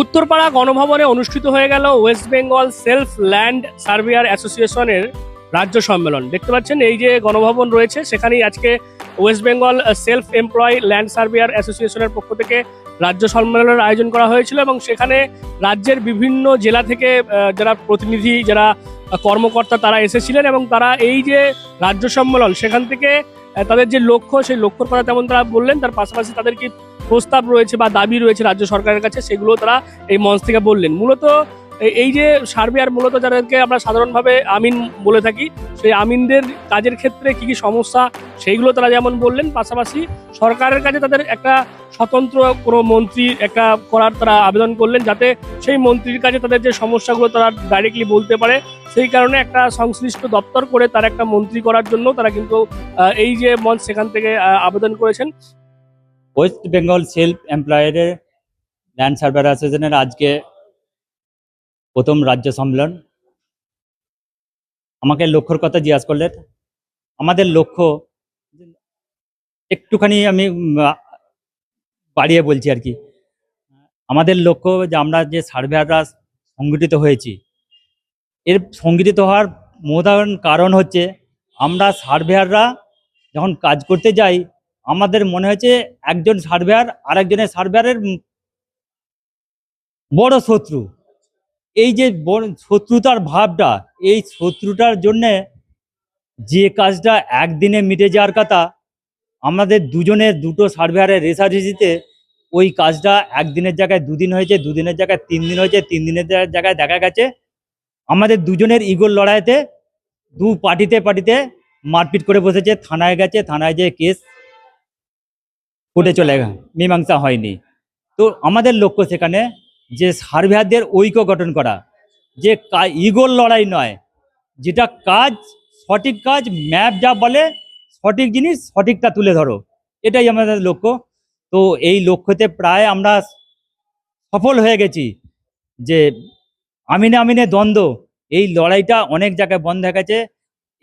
উত্তরপাড়া গণভবনে অনুষ্ঠিত হয়ে গেল West Bengal self land surveyor অ্যাসোসিয়েশনের রাজ্য সম্মেলন। দেখতে পাচ্ছেন, এই যে গণভবন রয়েছে, সেখানেই আজকে West Bengal self employ land surveyor অ্যাসোসিয়েশনের পক্ষ থেকে রাজ্য সম্মেলনের আয়োজন করা হয়েছিল এবং সেখানে রাজ্যের বিভিন্ন জেলা থেকে যারা প্রতিনিধি, যারা কর্মকর্তা, তারা এসেছিলেন এবং তারা এই যে রাজ্য সম্মেলন, সেখান থেকে তাদের যে লক্ষ্য, সেই লক্ষ্যর কথা তেমন তারা বললেন, তার পাশাপাশি তাদের কি প্রস্তাব রয়েছে বা দাবি রয়েছে রাজ্য সরকারের কাছে, সেগুলো তারা এই মঞ্চ থেকে বললেন। মূলত এই যে সার্ভেয়ার মূলত যাদেরকে আমরা সাধারণভাবে আমিন বলে থাকি, সেই আমিনদের কাজের ক্ষেত্রে কি কি সমস্যা, সেইগুলো তারা যেমন বললেন, পাশাপাশি সরকারের কাছে তাদের একটা স্বতন্ত্র কোনো মন্ত্রী একটা করার তারা আবেদন করলেন, যাতে সেই মন্ত্রীর কাছে তাদের যে সমস্যাগুলো তারা ডাইরেক্টলি বলতে পারে, সেই কারণে একটা সংশ্লিষ্ট দপ্তর করে তার একটা মন্ত্রী করার জন্য তারা কিন্তু এই যে মঞ্চ সেখান থেকে আবেদন করেছেন। ওয়েস্ট বেঙ্গল সেলফ এমপ্লয়ারের ল্যান্ড সার্ভার অ্যাসোসিয়েশনের আজকে প্রথম রাজ্য সম্মেলন। আমাকে লক্ষ্যর কথা জিজ্ঞাসা করলেন। আমাদের লক্ষ্য একটুখানি আমি বাড়িয়ে বলছি আর কি। আমাদের লক্ষ্য যে আমরা যে সার্ভেয়াররা সংগঠিত হয়েছি, এর সংগঠিত হওয়ার প্রধান কারণ হচ্ছে আমরা সার্ভেয়াররা যখন কাজ করতে যাই আমাদের মনে হয়েছে একজন সার্ভেয়ার আর একজনের সার্ভেয়ারের বড় শত্রু। এই যে শত্রুতার ভাবটা, এই শত্রুটার জন্যে যে কাজটা একদিনে মিটে যাওয়ার কথা, আমাদের দুজনের, দুটো সার্ভেয়ারের রেসারেসিতে ওই কাজটা একদিনের জায়গায় দুদিন হয়েছে, দুদিনের জায়গায় তিন দিন হয়েছে, তিন দিনের জায়গায় দেখা গেছে। আমাদের দুজনের ইগোর লড়াইতে দু পার্টিতে পার্টিতে মারপিট করে বসেছে, থানায় গেছে, থানায় যে কেস কোর্টে চলে মীমাংসা হয়নি। তো আমাদের লক্ষ্য সেখানে যে সার্ভেয়ারদের ঐক্য গঠন করা, যে ইগোর লড়াই নয়, যেটা কাজ, সঠিক কাজ, ম্যাপ যা বলে, সঠিক জিনিস, সঠিকটা তুলে ধরো। এটাই আমাদের লক্ষ্য। তো এই লক্ষ্যতে প্রায় আমরা সফল হয়ে গেছি যে আমিনে আমিনে দ্বন্দ্ব। এই লড়াইটা অনেক জায়গায় বন্ধ হয়ে গেছে।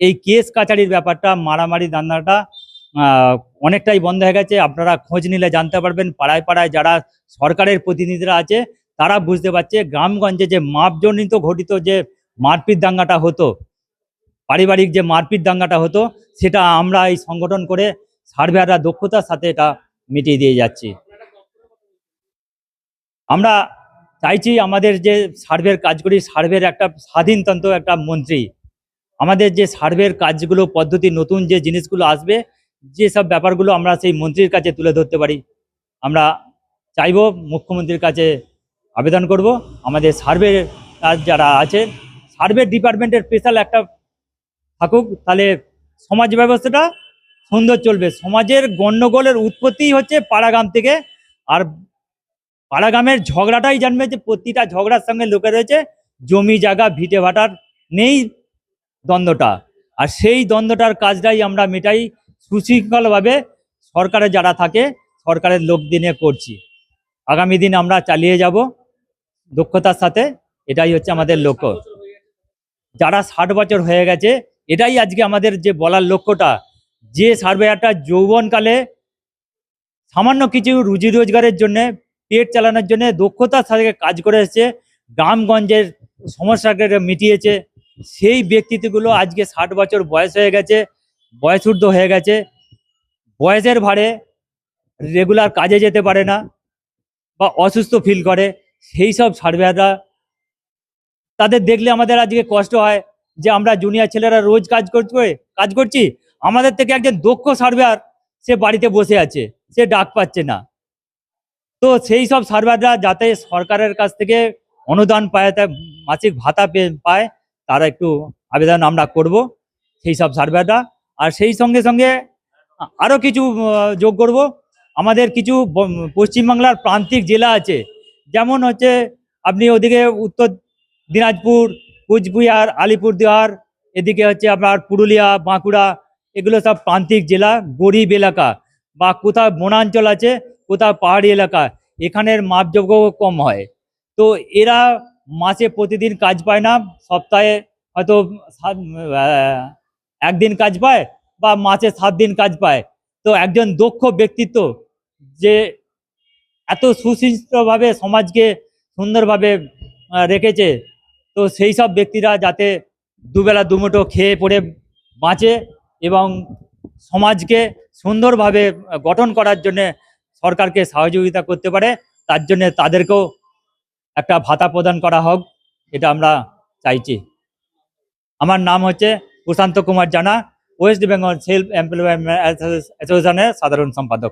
এই কেস কাছারির ব্যাপারটা, মারামারি, দান্দাটা অনেকটাই বন্ধ হয়ে গেছে। আপনারা খোঁজ নিলে জানতে পারবেন, পাড়ায় পাড়ায় যারা সরকারের প্রতিনিধিরা আছে, তারা বুঝতে পারছে গ্রামগঞ্জে যে মাপজনিত ঘটিত যে মারপিট দাঙ্গাটা হতো, পারিবারিক যে মারপিট দাঙ্গাটা হতো, সেটা আমরা এই সংগঠন করে সার্ভেয়াররা দক্ষতার সাথে এটা মিটিয়ে দিয়ে যাচ্ছি। আমরা চাইছি আমাদের যে সার্ভের কাজ করি, সার্ভের একটা স্বাধীনতন্ত্র, একটা মন্ত্রী। আমাদের যে সার্ভের কাজগুলো, পদ্ধতি, নতুন যে জিনিসগুলো আসবে যে সব ব্যাপারগুলো আমরা সেই মন্ত্রীর কাছে তুলে ধরতে পারি, আমরা চাইব মুখ্যমন্ত্রীর কাছে আবেদন করব। আমাদের সার্ভে যারা আছে, সার্ভে ডিপার্টমেন্টের স্পেশাল একটা থাকুক, তাহলে সমাজ ব্যবস্থাটা সুন্দর চলবে। সমাজের গণ্ডগোলের উৎপত্তি হচ্ছে পাড়াগ্রাম থেকে, আর পাড়াগ্রামের ঝগড়াটাই জানবে যে প্রতিটা ঝগড়ার সঙ্গে লোকে রয়েছে, জমি জায়গা, ভিটে ভাটার নেই দ্বন্দ্বটা। আর সেই দ্বন্দ্বটার কাজটাই আমরা মেটাই সুশৃঙ্খলভাবে সরকারে যারা থাকে, সরকারের লোক দিনে করছি। আগামী দিন আমরা চালিয়ে যাব দক্ষতার সাথে, এটাই হচ্ছে আমাদের লক্ষ্য। যারা ষাট বছর হয়ে গেছে, এটাই আজকে আমাদের যে বলার লক্ষ্যটা, যে সার্ভেয়ারটা যৌবনকালে সামান্য কিছু রুজি রোজগারের জন্য, পেট চালানোর জন্য দক্ষতার সাথে কাজ করে এসেছে, গ্রামগঞ্জের সমস্যাকে মিটিয়েছে, সেই ব্যক্তিত্বগুলো আজকে ষাট বছর বয়স হয়ে গেছে বয়সূর্ধ হয়ে গেছে। বয়সের ভারে রেগুলার কাজে যেতে পারে না বা অসুস্থ ফিল করে, সেই সব সার্ভেয়াররা তাদের দেখলে আমাদের আজকে কষ্ট হয় যে আমরা জুনিয়র ছেলেরা রোজ কাজ করছে, কাজ করছি, আমাদের থেকে একজন দক্ষ সার্ভেয়ার সে বাড়িতে বসে আছে, সে ডাক পাচ্ছে না। তো সেই সব সার্ভাররা যাতে সরকারের কাছ থেকে অনুদান পায়, তা মাসিক ভাতা পায়, তারা একটু আবেদন আমরা করব। সেই সব সার্ভাররা আর সেই সঙ্গে সঙ্গে আরও কিছু যোগ করব। আমাদের কিছু পশ্চিমবাংলার প্রান্তিক জেলা আছে। যেমন হচ্ছে আপনি ওদিকে উত্তর দিনাজপুর, কুচবিহার, আলিপুরদুয়ার, এদিকে হচ্ছে আপনার পুরুলিয়া, বাঁকুড়া, এগুলো সব প্রান্তিক জেলা, গরিব এলাকা বা কোথাও বনাঞ্চল আছে, কোথাও পাহাড়ি এলাকা, এখানের মাপযোগ্য কম হয়। তো এরা মাসে প্রতিদিন কাজ পায় না, সপ্তাহে হয়তো একদিন কাজ পায় বা মাসে সাত দিন কাজ পায়। তো একজন দক্ষ ব্যক্তিত্ব যে এত সুশৃঙ্খলভাবে সমাজকে সুন্দরভাবে রেখেছে, তো সেই সব ব্যক্তিরা যাতে দুবেলা দুমুঠো খেয়ে পড়ে বাঁচে এবং সমাজকে সুন্দরভাবে গঠন করার জন্যে সরকারকে সহযোগিতা করতে পারে, তার জন্যে তাদেরকেও একটা ভাতা প্রদান করা হোক, এটা আমরা চাইছি। আমার নাম হচ্ছে প্রশান্ত কুমার জানা ওয়েস্ট বেঙ্গল সেলফ এমপ্লয়মেন্ট অ্যাসোসিয়েশনের সাধারণ সম্পাদক।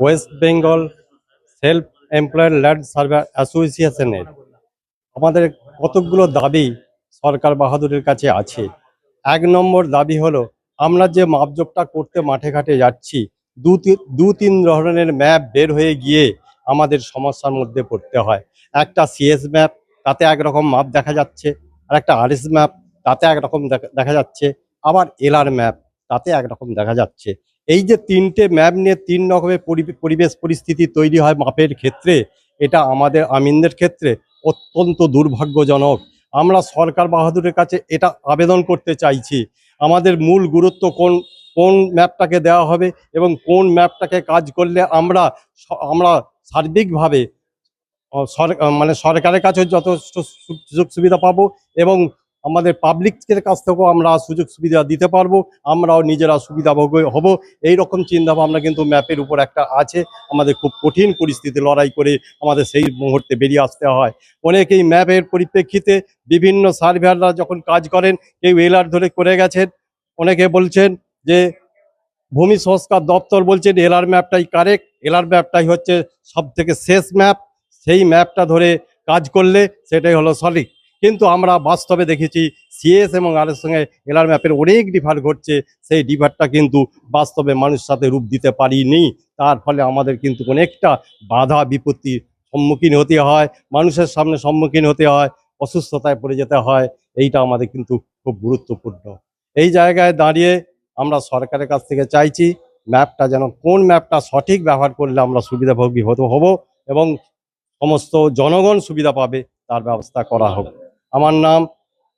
West Bengal self employed land survey অ্যাসোসিয়েশনের আমাদের কতকগুলো দাবি সরকার বাহাদুরের কাছে আছে। এক নম্বর দাবি হলো, আমরা যে মাপজোপটা করতে মাঠে ঘাটে যাচ্ছি, দু তিন ধরনের ম্যাপ বের হয়ে গিয়ে আমাদের সমস্যার মধ্যে পড়তে হয়। একটা সিএস ম্যাপ তাতে একরকম মাপ দেখা যাচ্ছে, আর একটা আরএস ম্যাপ তাতে একরকম দেখা যাচ্ছে। আবার এলআর ম্যাপ তাতে একরকম দেখা যাচ্ছে। এই যে তিনটে ম্যাপ নিয়ে তিন রকমের পরিবেশ পরিস্থিতি তৈরি হয় মাপের ক্ষেত্রে, এটা আমাদের আমিনদের ক্ষেত্রে অত্যন্ত দুর্ভাগ্যজনক। আমরা সরকার বাহাদুরের কাছে এটা আবেদন করতে চাইছি। আমাদের মূল গুরুত্ব কোন কোন ম্যাপটাকে দেওয়া হবে এবং কোন ম্যাপটাকে কাজ করলে আমরা আমরা সার্বিকভাবে মানে সরকারের কাছে যথেষ্ট সুযোগ সুবিধা পাবো এবং আমাদের পাবলিকের কাছ থেকেও আমরা সুযোগ সুবিধা দিতে পারব, আমরাও নিজেরা সুবিধাভোগ হব। এই রকম চিন্তাভাবনা কিন্তু ম্যাপের উপর একটা আছে। আমাদের খুব কঠিন পরিস্থিতি লড়াই করে আমাদের সেই মুহূর্তে বেরিয়ে আসতে হয়। অনেকেই ম্যাপের পরিপ্রেক্ষিতে বিভিন্ন সার্ভেয়াররা যখন কাজ করেন, কেউ এলার ধরে করে গেছেন। অনেকে বলছেন যে, ভূমি সংস্কার দপ্তর বলছেন এলার ম্যাপটাই কারেক্ট এলার ম্যাপটাই হচ্ছে সব থেকে শেষ ম্যাপ সেই ম্যাপটা ধরে কাজ করলে সেটাই হলো সঠিক কিন্তু আমরা বাস্তবে দেখেছি সিএস এবং আর এর সঙ্গে এলার ম্যাপের অনেক ডিফার ঘটছে। সেই ডিফারটা কিন্তু বাস্তবে মানুষের সাথে রূপ দিতে পারিনি। তার ফলে আমাদের কিন্তু অনেকটা বাধা বিপত্তির সম্মুখীন হতে হয়, মানুষের সামনে সম্মুখীন হতে হয়, অসুস্থতায় পড়ে যেতে হয়, এইটা আমাদের কিন্তু খুব গুরুত্বপূর্ণ। এই জায়গায় দাঁড়িয়ে আমরা সরকারের কাছ থেকে চাইছি ম্যাপটা যেন কোন ম্যাপটা সঠিক ব্যবহার করলে আমরা সুবিধাভোগী হতে হব এবং সমস্ত জনগণ সুবিধা পাবে, তার ব্যবস্থা করা হোক। আমার নাম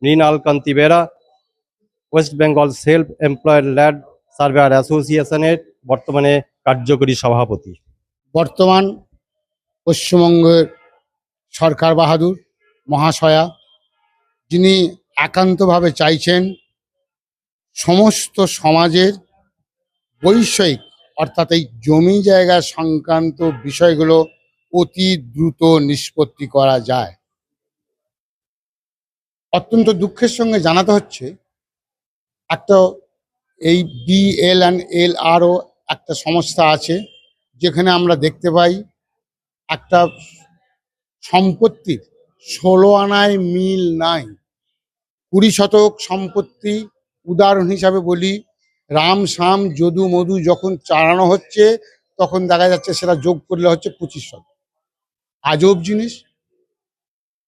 Mrinal Kanti Bera West Bengal self employed land surveyor অ্যাসোসিয়েশনের বর্তমানে কার্যকরী সভাপতি। বর্তমান পশ্চিমবঙ্গের সরকার বাহাদুর মহাশয়া, যিনি একান্তভাবে চাইছেন সমস্ত সমাজের বৈষয়িক, অর্থাৎ এই জমি জায়গা সংক্রান্ত বিষয়গুলো অতি দ্রুত নিষ্পত্তি করা যায়। অত্যন্ত দুঃখের সঙ্গে জানাতে হচ্ছে, একটা এই বিএল অ্যান্ড এল আরও একটা সংস্থা আছে, যেখানে আমরা দেখতে পাই একটা সম্পত্তির ষোলো আনায় মিল নাই। কুড়ি শতক সম্পত্তি, উদাহরণ হিসাবে বলি, রাম শাম যদু মধু যখন চালানো হচ্ছে, তখন দেখা যাচ্ছে সেটা যোগ করলে হচ্ছে পঁচিশ শতক। আজব জিনিস,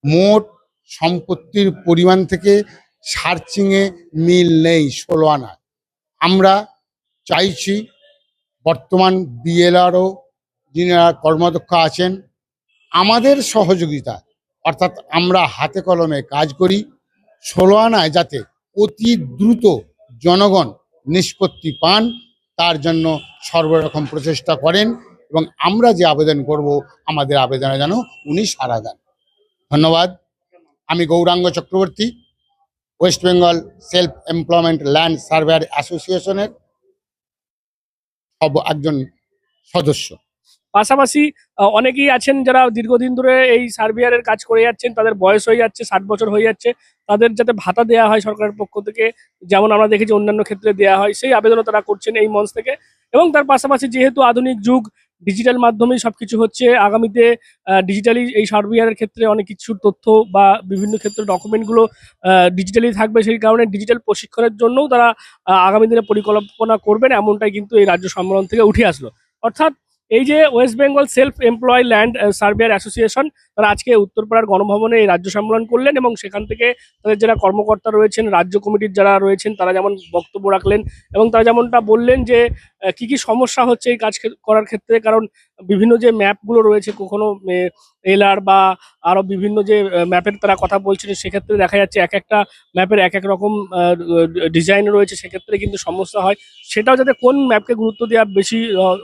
মোট সম্পত্তির পরিমাণ থেকে সার্চিংয়ে মিল নেই ষোলো আনায় আমরা চাইছি বর্তমান বিএলআরও যিনারা কর্মাধ্যক্ষ আছেন, আমাদের সহযোগিতা, অর্থাৎ আমরা হাতে কলমে কাজ করি, ষোলো আনায় যাতে অতি দ্রুত জনগণ নিষ্পত্তি পান, তার জন্য সর্বরকম প্রচেষ্টা করেন এবং আমরা যে আবেদন করব, আমাদের আবেদনে যেন উনি সাড়া দেন। ধন্যবাদ। আমি Gouranga Chakraborty West Bengal self employment land surveyor অ্যাসোসিয়েশনের একজন সদস্য। পাশাপাশি অনেকেই আছেন যারা দীর্ঘদিন ধরে এই সার্ভিয়ারের কাজ করে যাচ্ছেন, তাদের বয়স হয়ে যাচ্ছে, ষাট বছর হয়ে যাচ্ছে, তাদের যাতে ভাতা দেওয়া হয় সরকারের পক্ষ থেকে, যেমন আমরা দেখেছি অন্যান্য ক্ষেত্রে দেওয়া হয়, সেই আবেদনও তারা করছেন এই মঞ্চ থেকে। এবং তার পাশাপাশি যেহেতু আধুনিক যুগ ডিজিটাল মাধ্যমেই সবকিছু হচ্ছে। আগামীতে ডিজিটালি এই সার্ভিয়ারের ক্ষেত্রে অনেক কিছুর তথ্য বা বিভিন্ন ক্ষেত্রে ডকুমেন্টগুলো ডিজিটালি থাকবে সেই কারণে ডিজিটাল প্রশিক্ষণের জন্যও তারা আগামী দিনে পরিকল্পনা করবেন। এমনটাই কিন্তু এই রাজ্য সম্মেলন থেকে উঠে আসলো। অর্থাৎ এই যে West Bengal self employ land surveyor association তারা আজকে উত্তরপাড়ার গণভবনে এই রাজ্য সম্মেলন করলেন এবং সেখান থেকে তাদের যারা কর্মকর্তা রয়েছেন, রাজ্য কমিটির যারা রয়েছেন, তারা যেমন বক্তব্য রাখলেন এবং তারা যেমনটা বললেন যে কি কি সমস্যা হচ্ছে এই কাজ করার ক্ষেত্রে, কারণ বিভিন্ন যে ম্যাপগুলো রয়েছে, কখনো এলআর বা আরও বিভিন্ন যে ম্যাপের তারা কথা বলছেন সেক্ষেত্রে দেখা যাচ্ছে এক একটা ম্যাপের এক এক রকম ডিজাইন রয়েছে, সেক্ষেত্রে কিন্তু সমস্যা হয়। সেটাও যাতে কোন ম্যাপকে গুরুত্ব দেওয়া বেশি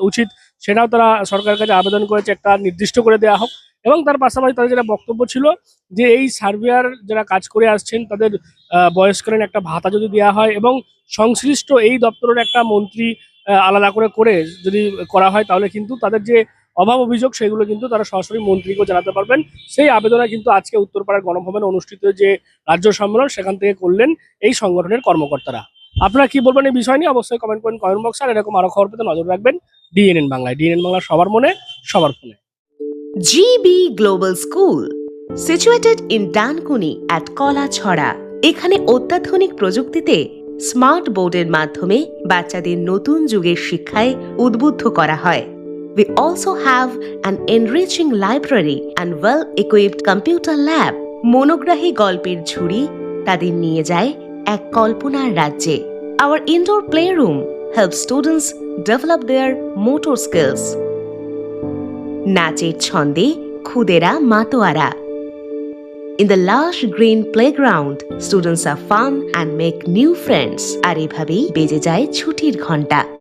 উচিত সেটাও তারা সরকারের কাছে আবেদন করেছে একটা নির্দিষ্ট করে দেওয়া হোক। এবং তার পাশাপাশি তাদের যেটা বক্তব্য ছিল যে এই সার্ভেয়ার যারা কাজ করে আসছেন তাদের আহ, বয়স্করের একটা ভাতা যদি দেওয়া হয় এবং সংশ্লিষ্ট এই দপ্তরের একটা মন্ত্রী আলাদা করে করে যদি করা হয় তাহলে কিন্তু তাদের যে অভাব অভিযোগ সেগুলো কিন্তু তারা সরাসরি মন্ত্রীকেও জানাতে পারবেন। সেই আবেদনে কিন্তু আজকে উত্তরপাড়ার গণভবনে অনুষ্ঠিত যে রাজ্য সম্মেলন সেখান থেকে করলেন এই সংগঠনের কর্মকর্তারা। আপনারা কি বলবেন এই বিষয় নিয়ে অবশ্যই কমেন্ট করেন কমেন্ট বক্সে আর এরকম আরও খবর পেতে নজর রাখবেন ডিএনএন বাংলায় ডিএনএন বাংলা সবার মনে সবার ফোনে GB Global School, situated in Dankuni at Kolachhara. এখানে অত্যাধুনিক প্রযুক্তিতে স্মার্ট বোর্ডের মাধ্যমে বাচ্চাদের নতুন যুগের শিক্ষায় উদ্বুদ্ধ করা হয় We also have an enriching library and well-equipped computer lab. মনোগ্রাহী গল্পের ঝুড়ি তাদের নিয়ে যায় এক কল্পনার রাজ্যে। Our indoor playroom help students develop their motor skills নাচের ছন্দে খুদেরা মাতোয়ারা। In the last green playground students are fun and make new friends আর এভাবেই বেজে যায় ছুটির ঘণ্টা।